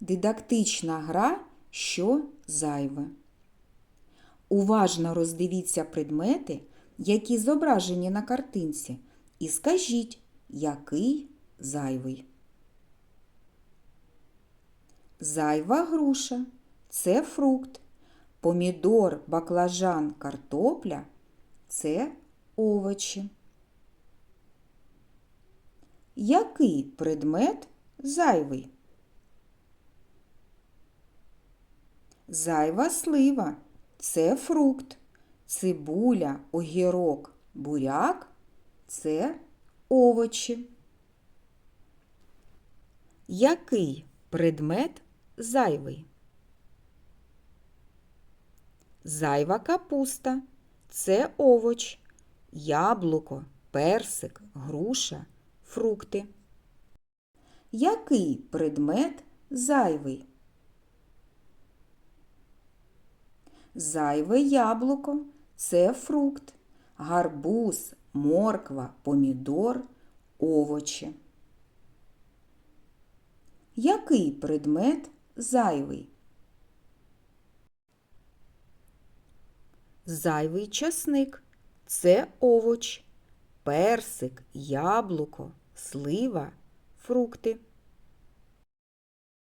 Дидактична гра, що зайве. Уважно роздивіться предмети, які зображені на картинці, і скажіть, який зайвий. Зайва груша це фрукт. Помідор, баклажан, картопля це овочі. Який предмет зайвий? Зайва слива це фрукт. Цибуля, огірок, буряк це овочі. Який предмет зайвий? Зайва капуста це овоч, яблуко, персик, груша, фрукти. Який предмет зайвий? Зайве яблуко це фрукт, гарбуз, морква, помідор, овочі. Який предмет зайвий? Зайвий часник це овоч, персик, яблуко, слива, фрукти.